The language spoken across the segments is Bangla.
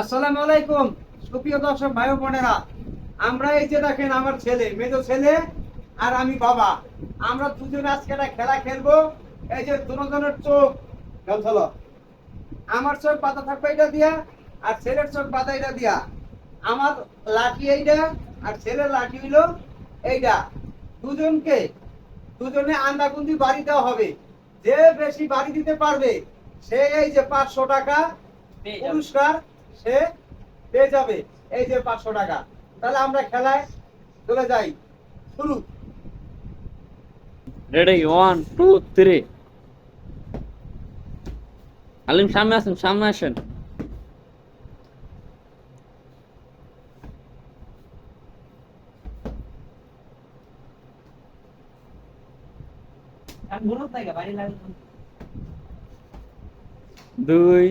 আসসালামু আলাইকুম সুপ্রিয় দর্শক ভাই বোনেরা। আমরা এই যে দেখেন আমার ছেলে মেজো ছেলে আর আমি বাবা। আমরা দুজনে আজকে একটা খেলা খেলব। এই যে দুজনের চোখ চলো। আমার চোখ পাতা থাকবে এটা দিয়া আর ছেলের চোখ পাতা এটা দিয়া। আমার লাঠি এইটা আর ছেলের লাঠি হইল এইটা। দুজনকে দুজনে আন্দাকুন্দি বাড়ি দেওয়া হবে। যে বেশি বাড়ি দিতে পারবে সে এই যে পাঁচশো টাকা পুরস্কার সে পেয়ে যাবে। এই যে পাঁচশো টাকা। তাহলে আমরা খেলায় চলে যাই। শুরু। Ready one two three Alim সামনে আসেন সামনে আসেন। দুই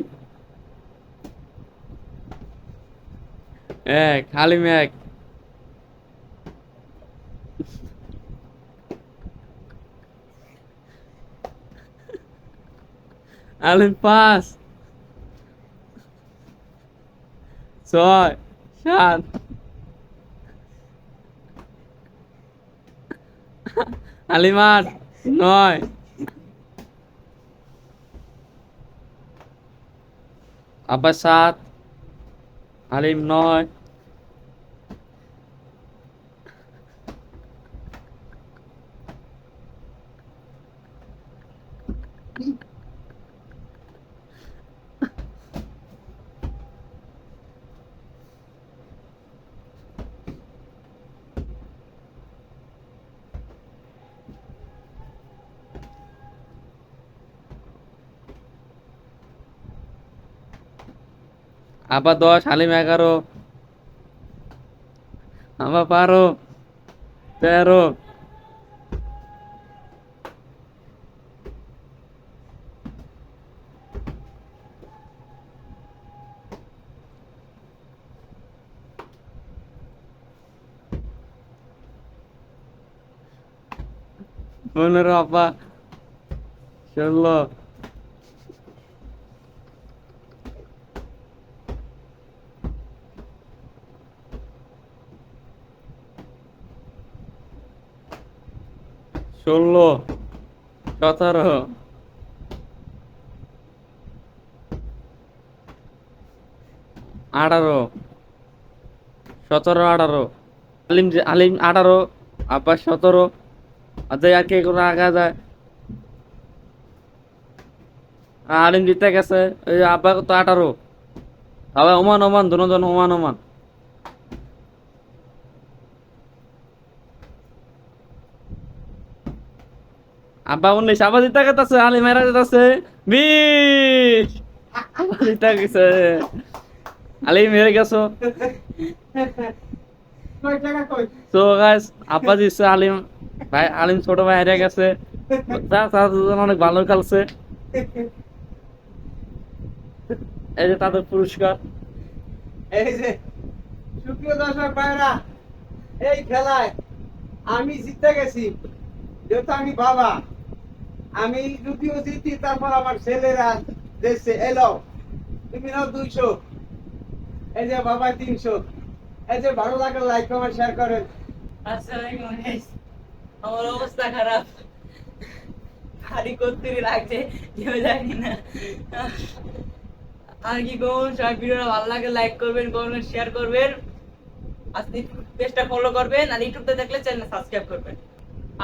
এক হালিম এক। আলিম পাঁচ। ছয় সাত। আলিম আট নয়। আবার সাত আলিম নয়। আবার দশ হালিম এগারো। আবার বারো তেরো। পনেরো আপা ষোলো ষোলো সতেরো আঠারো সতেরো আঠারো আলিম আলিম আঠারো আব্বাস সতেরো আচ্ছা আর কে কোনো যায়? আর আলিম জিতে গেছে ওই আব্বা তো আঠারো? আবার ওমান ওমান দুজন ওমান ওমান। আব্বা উনিশ আবার জিতে গেছে আলিম এরা যেতেছে বিশ। আবার জিতে গেছে। আলিম হেরে গেছো। টাকা গাইস আব্বা দিচ্ছে আলিম ভাই আলিম ছোট ভাই হেরে গেছে। অনেক ভালো খেলছে। এই যে তাদের পুরস্কার। এই যে সুপ্রিয় দর্শক ভাইরা এই খেলায় আমি জিতে গেছি যেহেতু আমি বাবা। আমি যদিও জিতি তারপর আমার ছেলেরা দেশে এলো তুমি নাও দুইশো। এই যে বাবা তিনশো। এই যে ভালো লাগলে লাইক কমেন্ট শেয়ার করেন। আসসালামু আলাইকুম। আমার অবস্থা খারাপ। হাড়ি করতে লাগছে, কেউ জানি না। আর কি করুন সবাই ভিডিওটা ভালো লাগে লাইক করবেন কমেন্ট শেয়ার করবেন। আজকে পেজটা ফলো করবেন, আর ইউটিউবতে দেখলে চ্যানেল সাবস্ক্রাইব করবেন।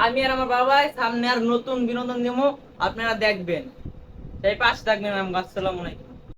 আমি আর আমার বাবা সামনে আর নতুন বিনোদন দেবো, আপনারা দেখবেন। সেই পাশে থাকবেন আসসালামু আলাইকুম।